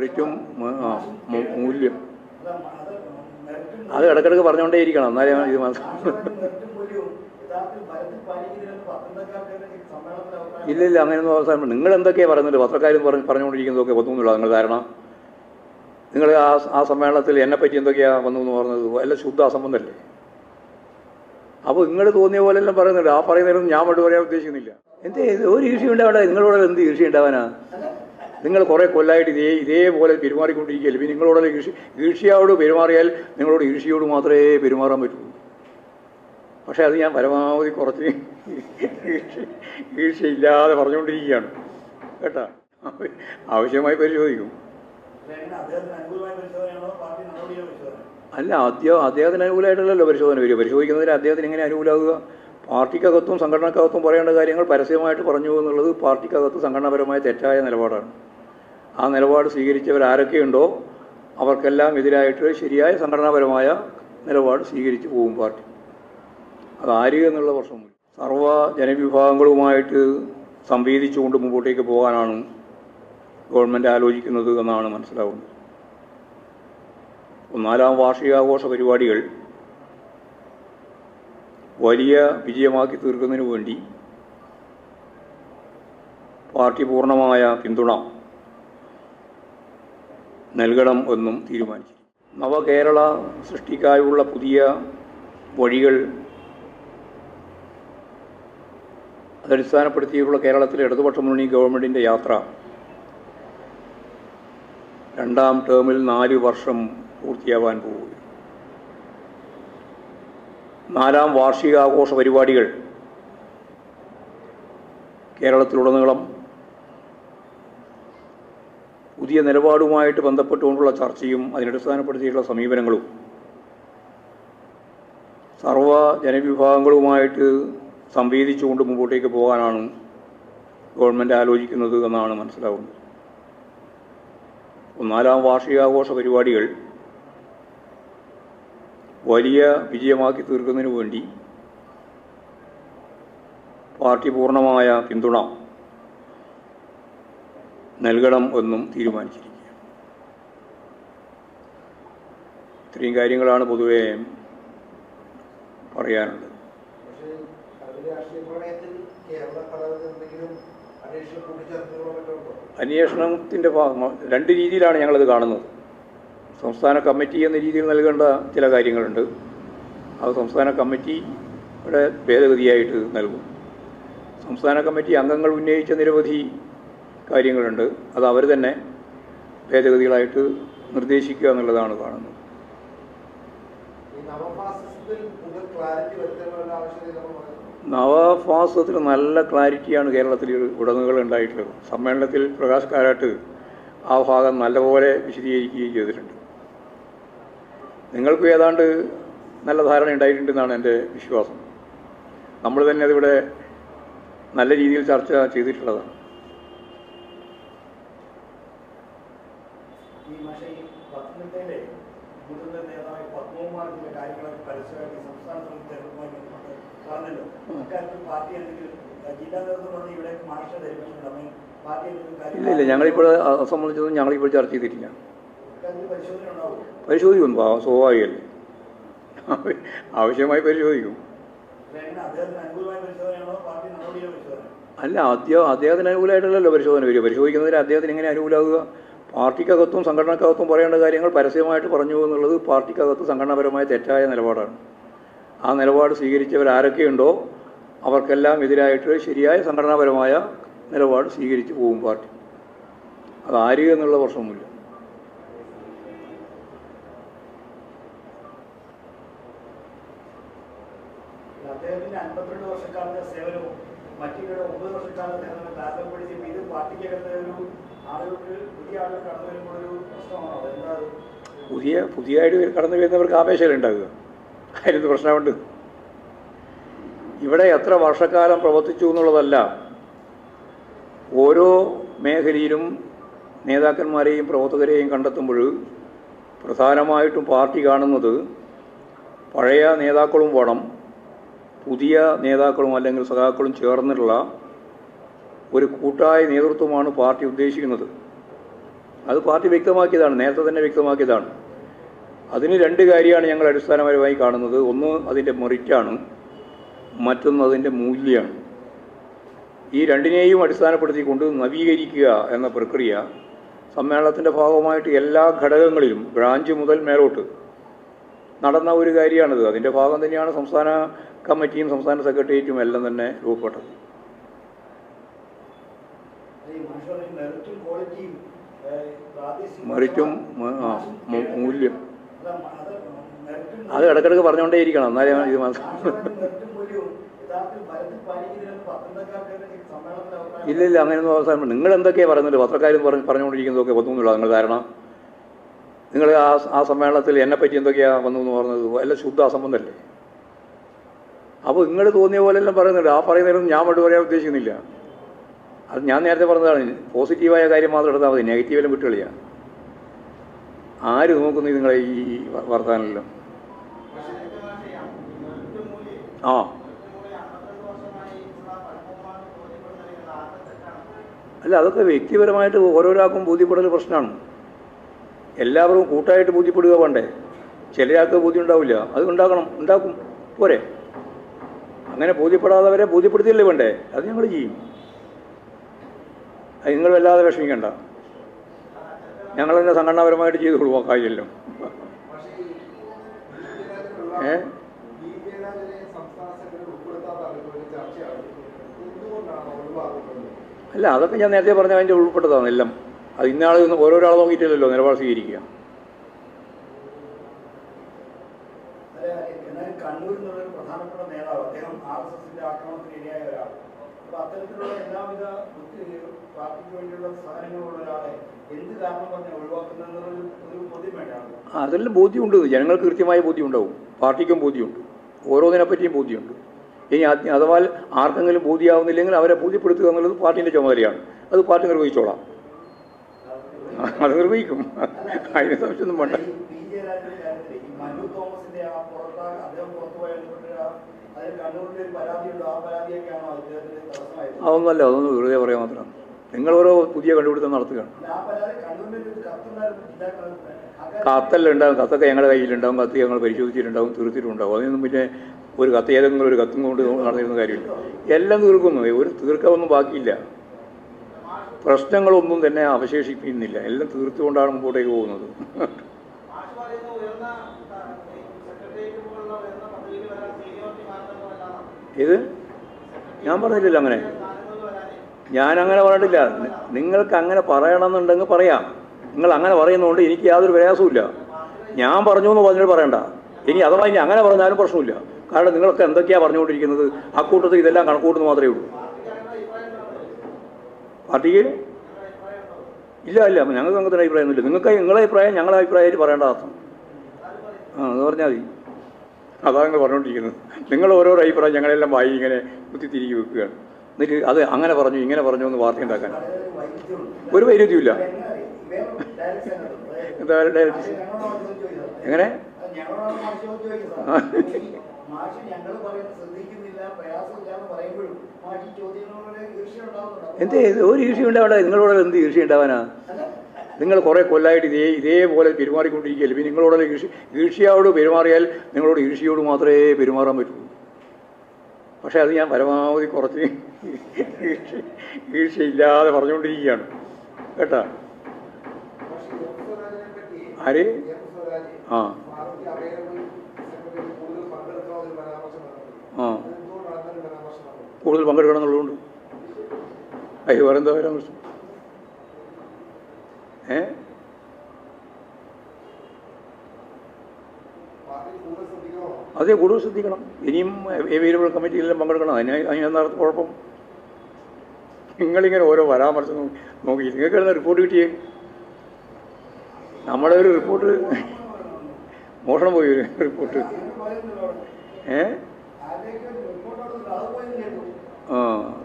മെറിറ്റും മൂല്യം. അത് ഇടക്കിടക്ക് പറഞ്ഞുകൊണ്ടേ ഇരിക്കണം എന്നാലേ ഇത് മനസ്സിലാവും ഇല്ല ഇല്ല അങ്ങനെയൊന്നും അവസാനം നിങ്ങൾ എന്തൊക്കെയാണ് പറയുന്നത്? പത്രക്കാരും പറഞ്ഞ് പറഞ്ഞുകൊണ്ടിരിക്കുന്നതൊക്കെ ഒന്നുമില്ല നിങ്ങൾ കാരണം നിങ്ങൾ ആ ആ സമ്മേളനത്തിൽ എന്നെപ്പറ്റി എന്തൊക്കെയാണ് വന്നു എന്ന് പറഞ്ഞത്? അല്ല ശുദ്ധ അസംബന്ധമല്ലേ അപ്പോൾ നിങ്ങൾ തോന്നിയ പോലെ എല്ലാം പറയുന്നുണ്ട്. ആ പറയുന്നതിനൊന്നും ഞാൻ വേണ്ടി പറയാൻ ഉദ്ദേശിക്കുന്നില്ല. എന്തേ ഒരു ഈർഷ്യ ഉണ്ടാവട്ടെ നിങ്ങളോട് എന്ത് ഈർഷ്യ ഉണ്ടാവാനാ? നിങ്ങൾ കുറേ കൊല്ലമായിട്ട് ഇതേ ഇതേപോലെ പെരുമാറിക്കൊണ്ടിരിക്കുകയല്ലേ? പിന്നെ നിങ്ങളോട് ഈർഷ്യ ഈർഷ്യയോട് പെരുമാറിയാൽ നിങ്ങളോട് ഈർഷ്യയോട് മാത്രമേ പെരുമാറാൻ പറ്റുള്ളൂ. പക്ഷേ അത് ഞാൻ പരമാവധി കുറച്ച് ഈർഷ്യയില്ലാതെ പറഞ്ഞുകൊണ്ടിരിക്കുകയാണ്. കേട്ടാ? ആവശ്യമായി പരിശോധിക്കും. അല്ല അദ്ദേഹം അദ്ദേഹത്തിന് അനുകൂലമായിട്ടല്ലല്ലോ പരിശോധന വരിക. പരിശോധിക്കുന്നതിന് അദ്ദേഹത്തിന് എങ്ങനെ അനുകൂലമാകുക? പാർട്ടിക്കകത്തും സംഘടനക്കകത്തും പറയേണ്ട കാര്യങ്ങൾ പരസ്യമായിട്ട് പറഞ്ഞു എന്നുള്ളത് പാർട്ടിക്കകത്ത് സംഘടനാപരമായ തെറ്റായ നിലപാടാണ്. ആ നിലപാട് സ്വീകരിച്ചവർ ആരൊക്കെയുണ്ടോ അവർക്കെല്ലാം എതിരായിട്ട് ശരിയായ സംഘടനാപരമായ നിലപാട് സ്വീകരിച്ചു പോകും പാർട്ടി. അതാര് എന്നുള്ള പ്രശ്നമില്ല സർവ ജനവിഭാഗങ്ങളുമായിട്ട് സംവേദിച്ചുകൊണ്ട് മുമ്പോട്ടേക്ക് പോകാനാണ് ഗവൺമെന്റ് ആലോചിക്കുന്നത് എന്നാണ് മനസ്സിലാവുന്നത്. ഒന്നാലാം വാർഷികാഘോഷ പരിപാടികൾ വലിയ വിജയമാക്കി തീർക്കുന്നതിന് വേണ്ടി പാർട്ടി പൂർണമായ പിന്തുണ നൽകണം എന്നും തീരുമാനിച്ചു നവകേരള സൃഷ്ടിക്കായുള്ള പുതിയ വഴികൾ അതടിസ്ഥാനപ്പെടുത്തിയുള്ള കേരളത്തിലെ ഇടതുപക്ഷ മുന്നണി ഗവൺമെന്റിന്റെ യാത്ര. രണ്ടാം ടേമിൽ നാല് വർഷം പൂർത്തിയാവാൻ പോവുകയാണ് നാലാം വാർഷികാഘോഷ പരിപാടികൾ കേരളത്തിലുടനീളം പുതിയ നിലപാടുമായിട്ട് ബന്ധപ്പെട്ടുകൊണ്ടുള്ള ചർച്ചയും അതിനടിസ്ഥാനപ്പെടുത്തിയിട്ടുള്ള സമീപനങ്ങളും. സർവ ജനവിഭാഗങ്ങളുമായിട്ട് സംവേദിച്ചുകൊണ്ട് മുമ്പോട്ടേക്ക് പോകാനാണ് ഗവൺമെന്റ് ആലോചിക്കുന്നത് എന്നാണ് മനസ്സിലാവുന്നത്. ഒന്നാലാം വാർഷികാഘോഷ പരിപാടികൾ വലിയ വിജയമാക്കി തീർക്കുന്നതിന് വേണ്ടി പാർട്ടി പൂർണമായ പിന്തുണ നൽകണം എന്നും തീരുമാനിച്ചിരിക്കുക ഇത്രയും കാര്യങ്ങളാണ് പൊതുവെ പറയാനുള്ളത്. അന്വേഷണത്തിന്റെ ഭാഗം രണ്ട് രീതിയിലാണ് ഞങ്ങളത് കാണുന്നത്. സംസ്ഥാന കമ്മിറ്റി എന്ന രീതിയിൽ നൽകേണ്ട ചില കാര്യങ്ങളുണ്ട്. അത് സംസ്ഥാന കമ്മിറ്റിയുടെ ഭേദഗതിയായിട്ട് നൽകും. സംസ്ഥാന കമ്മിറ്റി അംഗങ്ങൾ ഉന്നയിച്ച നിരവധി കാര്യങ്ങളുണ്ട്. അത് അവർ തന്നെ ഭേദഗതികളായിട്ട് നിർദ്ദേശിക്കുക എന്നുള്ളതാണ് കാണുന്നത്. നവഫാസത്തിൽ നല്ല ക്ലാരിറ്റിയാണ് കേരളത്തിൽ ഉടമകൾ ഉണ്ടായിട്ടുള്ളത്. സമ്മേളനത്തിൽ പ്രകാശ് കാരാട്ട് ആ ഭാഗം നല്ലപോലെ വിശദീകരിക്കുകയും ചെയ്തിട്ടുണ്ട്. നിങ്ങൾക്കും ഏതാണ്ട് നല്ല ധാരണ ഉണ്ടായിട്ടുണ്ടെന്നാണ് എന്റെ വിശ്വാസം. നമ്മൾ തന്നെ അതിവിടെ നല്ല രീതിയിൽ ചർച്ച ചെയ്തിട്ടുള്ളതാണ്. ഈ പക്ഷേ ഈ പത്തനംതിട്ടയിലെ മുതിർന്ന നേതാവ് പത്മകുമാർ ചില കാര്യങ്ങളൊക്കെ പരസ്യമായിട്ട് സംസ്ഥാന സമിതി പറഞ്ഞല്ലോ. അക്കാര്യത്തിൽ പാർട്ടി എന്തെങ്കിലും ജില്ലാ നേതൃത്വം പറഞ്ഞ് ഇവിടെ മാഷ ധരിപ്പിച്ചിട്ടുണ്ട് അപ്പം പാർട്ടി എന്തെങ്കിലും ഇല്ല ഇല്ല ഞങ്ങളിപ്പോൾ അത് സംബന്ധിച്ചൊന്നും ഞങ്ങളിപ്പോൾ ചർച്ച ചെയ്തിട്ടില്ല. പരിശോധിക്കും സ്വാഭാവികമല്ലേ? ആവശ്യമായി പരിശോധിക്കും. അല്ല അദ്ദേഹം അദ്ദേഹത്തിന് അനുകൂലമായിട്ടല്ലല്ലോ പരിശോധന വരിക. പരിശോധിക്കുന്നതിന് അദ്ദേഹത്തിന് എങ്ങനെ അനുകൂലമാകുക പാർട്ടിക്കകത്തും സംഘടനക്കകത്തും പറയേണ്ട കാര്യങ്ങൾ പരസ്യമായിട്ട് പറഞ്ഞു എന്നുള്ളത് പാർട്ടിക്കകത്ത് സംഘടനാപരമായ തെറ്റായ നിലപാടാണ്. ആ നിലപാട് സ്വീകരിച്ചവർ ആരൊക്കെയുണ്ടോ അവർക്കെല്ലാം എതിരായിട്ട് ശരിയായ സംഘടനാപരമായ നിലപാട് സ്വീകരിച്ചു പോകും പാർട്ടി. അതാര് എന്നുള്ള പ്രശ്നമൊന്നുമില്ല. അദ്ദേഹത്തിന്റെ വർഷക്കാലത്തെ സേവനവും മറ്റു ഒമ്പത് വർഷക്കാലത്തെ താരതമ്യപ്പെടുത്തി ഇത് പാർട്ടിക്കകത്ത് ഒരു പുതിയ പുതിയതായിട്ട് കടന്നു വരുന്നവർക്ക് ആവേശമല്ലേ ഉണ്ടാകുക അതിന് പ്രശ്നമുണ്ട്. ഇവിടെ എത്ര വർഷക്കാലം പ്രവർത്തിച്ചു എന്നുള്ളതല്ല. ഓരോ മേഖലയിലും നേതാക്കന്മാരെയും പ്രവർത്തകരെയും കണ്ടെത്തുമ്പോൾ പ്രധാനമായിട്ടും പാർട്ടി കാണുന്നത് പഴയ നേതാക്കളും വേണം പുതിയ നേതാക്കളും അല്ലെങ്കിൽ സഖാക്കളും ചേർന്നിട്ടുള്ള ഒരു കൂട്ടായ നേതൃത്വമാണ് പാർട്ടി ഉദ്ദേശിക്കുന്നത്. അത് പാർട്ടി വ്യക്തമാക്കിയതാണ് നേരത്തെ തന്നെ വ്യക്തമാക്കിയതാണ്. അതിന് രണ്ട് കാര്യമാണ് ഞങ്ങൾ അടിസ്ഥാനപരമായി കാണുന്നത്. ഒന്ന് അതിന്റെ മെറിറ്റാണ് മറ്റൊന്ന് അതിന്റെ മൂല്യമാണ് ഈ രണ്ടിനെയും അടിസ്ഥാനപ്പെടുത്തിക്കൊണ്ട് നവീകരിക്കുക എന്ന പ്രക്രിയ സമ്മേളനത്തിന്റെ ഭാഗമായിട്ട് എല്ലാ ഘടകങ്ങളിലും ബ്രാഞ്ച് മുതൽ മേലോട്ട് നടന്ന ഒരു കാര്യമാണിത്. അതിന്റെ ഭാഗം തന്നെയാണ് സംസ്ഥാന കമ്മിറ്റിയും സംസ്ഥാന സെക്രട്ടേറിയറ്റും എല്ലാം തന്നെ രൂപപ്പെട്ടത്. മെറിറ്റും മൂല്യം. അത് ഇടക്കിടക്ക് പറഞ്ഞുകൊണ്ടേ ഇരിക്കണം എന്നാലേ ഇത് മനസ്സിലാക്കും ഇല്ലില്ല അങ്ങനെയൊന്നും അവസാനം നിങ്ങൾ എന്തൊക്കെയാണ് പറയുന്നത്? പത്രക്കാരും പറഞ്ഞു പറഞ്ഞുകൊണ്ടിരിക്കുന്നതൊക്കെ ഒന്നുമില്ല നിങ്ങൾ കാരണം നിങ്ങൾ ആ ആ സമ്മേളനത്തിൽ എന്നെപ്പറ്റി എന്തൊക്കെയാണ് വന്നു എന്ന് പറഞ്ഞത്? എല്ലാം ശുദ്ധ അസംബന്ധമല്ലേ അപ്പോൾ നിങ്ങൾ തോന്നിയ പോലെ എല്ലാം പറയുന്നുണ്ട്. ആ പറയുന്നതിനൊന്നും ഞാൻ വേണ്ടി പറയാൻ ഉദ്ദേശിക്കുന്നില്ല. അത് ഞാൻ നേരത്തെ പറഞ്ഞതാണ് പോസിറ്റീവായ കാര്യം മാത്രം എടുത്താൽ മതി നെഗറ്റീവെല്ലാം വിട്ടുകളിയാണ് ആര് നോക്കുന്നു നിങ്ങളെ ഈ വർത്താനെല്ലാം ആ. അല്ല അതൊക്കെ വ്യക്തിപരമായിട്ട് ഓരോരാൾക്കും ബോധ്യപ്പെടൽ പ്രശ്നമാണ്. എല്ലാവർക്കും കൂട്ടായിട്ട് ബോധ്യപ്പെടുക വേണ്ടേ? ചിലയാൾക്ക് ബോധ്യം ഉണ്ടാവില്ല അത് ഉണ്ടാക്കണം ഉണ്ടാക്കും. പോരെ. അങ്ങനെ ബോധ്യപ്പെടാത്തവരെ ബോധ്യപ്പെടുത്തിയല്ലേ വേണ്ടേ? അത് ഞങ്ങൾ ചെയ്യും. നിങ്ങൾ വല്ലാതെ വിഷമിക്കണ്ട ഞങ്ങൾ തന്നെ സംഘടനാപരമായിട്ട് ചെയ്തു കൊടുക്കുക കാര്യമല്ലോ. ഏ? അല്ല അതൊക്കെ ഞാൻ നേരത്തെ പറഞ്ഞ അതിന്റെ ഉൾപ്പെട്ടതാണ് എല്ലാം അത് ഇന്നയാൾ ഓരോരാൾ നോക്കിയിട്ടില്ലല്ലോ നിലപാട് സ്വീകരിക്കുക അതെല്ലാം ബോധ്യമുണ്ട്. ജനങ്ങൾക്ക് കൃത്യമായ ബോധ്യം ഉണ്ടാവും പാർട്ടിക്കും ബോധ്യമുണ്ട്. ഓരോന്നിനെ പറ്റിയും ബോധ്യമുണ്ട്. ഇനി അഥവാ ആർക്കെങ്കിലും ബോധ്യമാവുന്നില്ലെങ്കിൽ അവരെ ബോധ്യപ്പെടുത്തുക എന്നുള്ളത് പാർട്ടിന്റെ ചുമതലയാണ്. അത് പാർട്ടി നിർവഹിച്ചോളാം. അത്. നിർവഹിക്കും. അതിന് സംശയമൊന്നും വേണ്ട. അതൊന്നുമല്ല അതൊന്നും വെറുതെ പറയാൻ മാത്രമാണ് നിങ്ങൾ ഓരോ പുതിയ കണ്ടുപിടുത്തം നടത്തുകയാണ്. കത്തല്ല ഉണ്ടാവും. കത്തൊക്കെ ഞങ്ങളുടെ കയ്യിലുണ്ടാവും. കത്ത് ഞങ്ങൾ പരിശോധിച്ചിട്ടുണ്ടാവും തീർത്തിട്ടുണ്ടാവും. അതിനൊന്നും പിന്നെ ഒരു കത്ത് ഏതെങ്കിലും ഒരു കത്തും കൊണ്ട് നടന്നിരുന്ന കാര്യമില്ല. എല്ലാം തീർക്കുന്നു. ഒരു തീർക്കാവൊന്നും ബാക്കിയില്ല. പ്രശ്നങ്ങളൊന്നും തന്നെ അവശേഷിപ്പിക്കുന്നില്ല. എല്ലാം തീർത്തുകൊണ്ടാണ് മുമ്പോട്ടേക്ക് പോകുന്നത്. ഇത് ഞാൻ പറഞ്ഞില്ലല്ലോ അങ്ങനെ. ഞാൻ അങ്ങനെ പറഞ്ഞിട്ടില്ല. നിങ്ങൾക്ക് അങ്ങനെ പറയണമെന്നുണ്ടെങ്കിൽ പറയാം. നിങ്ങൾ അങ്ങനെ പറയുന്നതുകൊണ്ട് എനിക്ക് യാതൊരു പ്രയാസമില്ല ഞാൻ പറഞ്ഞു എന്ന് പറഞ്ഞിട്ട് പറയണ്ട. ഇനി അഥവാ ഇനി അങ്ങനെ പറഞ്ഞാലും പ്രശ്നമില്ല കാരണം നിങ്ങളൊക്കെ എന്തൊക്കെയാണ് പറഞ്ഞുകൊണ്ടിരിക്കുന്നത്? ആ കൂട്ടത്തിൽ ഇതെല്ലാം കണക്കൂട്ടുന്നു മാത്രമേ ഉള്ളൂ. പാർട്ടിക്ക്? ഇല്ല ഇല്ല. ഞങ്ങൾക്ക് അങ്ങനത്തെ അഭിപ്രായമൊന്നുമില്ല. നിങ്ങൾക്ക് നിങ്ങളെ അഭിപ്രായം ഞങ്ങളുടെ അഭിപ്രായമായിട്ട് പറയേണ്ട അർത്ഥം. ആ അത് പറഞ്ഞാൽ മതി. അതാണ് നിങ്ങൾ പറഞ്ഞുകൊണ്ടിരിക്കുന്നത്. നിങ്ങൾ ഓരോരോ അഭിപ്രായം ഞങ്ങളെല്ലാം വായി ഇങ്ങനെ കുത്തിത്തിരികി വെക്കുകയാണ്. എന്നിട്ട് അത് അങ്ങനെ പറഞ്ഞു ഇങ്ങനെ പറഞ്ഞു എന്ന് വാർത്ത ഉണ്ടാക്കാൻ. ഒരു വൈരുദ്ധ്യമില്ല എങ്ങനെ? എന്താ ഒരു ഈർഷ്യ ഉണ്ടാവണ്ട? നിങ്ങളോട് എന്ത് ഈർഷ്യ ഉണ്ടാവാനാ? നിങ്ങൾ കുറേ കൊല്ലമായിട്ട് ഇതേ ഇതേപോലെ പെരുമാറിക്കൊണ്ടിരിക്കുകയല്ലേ? പിന്നെ നിങ്ങളോട് ഈർഷ്യ ഈർഷ്യയോട് പെരുമാറിയാൽ നിങ്ങളോട് ഈർഷ്യയോട് മാത്രമേ പെരുമാറാൻ പറ്റുള്ളൂ പക്ഷേ അത് ഞാൻ പരമാവധി കുറച്ച് ഈർഷ്യയില്ലാതെ പറഞ്ഞുകൊണ്ടിരിക്കുകയാണ്. കേട്ടാ? ആര്? ആ. ആ. കൂടുതൽ പങ്കെടുക്കണം എന്നുള്ളതുകൊണ്ട് അയ്യോ വേറെന്താ വരാൻ പ്രശ്നം ഏ പാർട്ടി കൂടുതൽ ശ്രദ്ധിക്കണോ അതേ കൂടുതൽ ശ്രദ്ധിക്കണം. ഇനിയും അവൈലബിൾ കമ്മിറ്റിയിലെല്ലാം പങ്കെടുക്കണം. അതിന് അതിനെന്താ കുഴപ്പം? നിങ്ങളിങ്ങനെ ഓരോ പരാമർശം നോക്കി നിങ്ങൾക്ക് എന്താ റിപ്പോർട്ട് കിട്ടിയേ? നമ്മുടെ ഒരു റിപ്പോർട്ട് മോഷണം പോയി ഒരു റിപ്പോർട്ട്. ഏ. ആ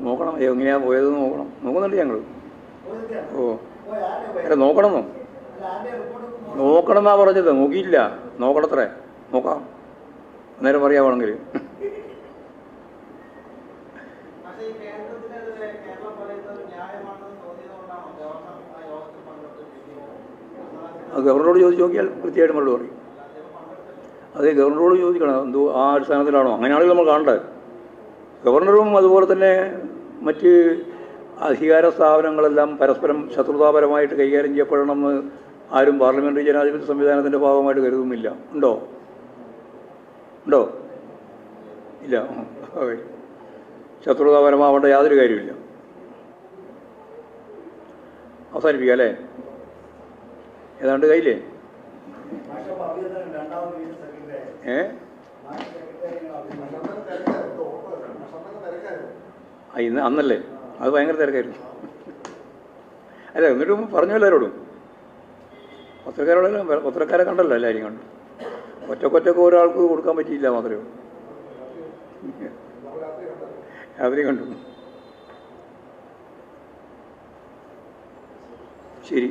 നോക്കണം. എങ്ങനെയാ പോയത് നോക്കണം. നോക്കുന്നുണ്ട് ഞങ്ങൾ ഓ? അല്ല നോക്കണമെന്നോ? നോക്കണം എന്നാ പറഞ്ഞത്. നോക്കിയില്ല നോക്കണത്രേ. നോക്കാം. അന്നേരം യോഗത്തിൽ അത് ഗവർണറോട് ചോദിച്ച് നോക്കിയാൽ കൃത്യമായിട്ട് മറുപടി പറയും. അതെ ഗവർണറോട് ചോദിക്കണം. എന്തോ ആ അടിസ്ഥാനത്തിലാണോ? അങ്ങനെയാണെങ്കിൽ നമ്മൾ കാണേണ്ടത് ഗവർണറും അതുപോലെ തന്നെ മറ്റ് അധികാര സ്ഥാപനങ്ങളെല്ലാം പരസ്പരം ശത്രുതാപരമായിട്ട് കൈകാര്യം ചെയ്യപ്പെടണമെന്ന് ആരും പാർലമെന്ററി ജനാധിപത്യ സംവിധാനത്തിന്റെ ഭാഗമായിട്ട് കരുതുന്നില്ല. ഉണ്ടോ? ഉണ്ടോ? ഇല്ല. ഓക്കെ. ശത്രുതാപരമാവേണ്ട യാതൊരു കാര്യമില്ല അവസാനിപ്പിക്കാം അല്ലേ? ഏതാണ്ട് കയ്യില്ലേ ഏ? ഇന്ന് അന്നല്ലേ? അത് ഭയങ്കര തിരക്കായിരുന്നു. അല്ല എന്നിട്ടും പറഞ്ഞു എല്ലാവരോടും. പത്രക്കാരോടെല്ലാം പത്രക്കാരെ കണ്ടല്ലോ എല്ലാവരും കണ്ടു. ഒറ്റക്കൊറ്റക്ക് ഒരാൾക്ക് കൊടുക്കാൻ പറ്റിയില്ല മാത്രമേ രാത്രി കണ്ടു. ശരി.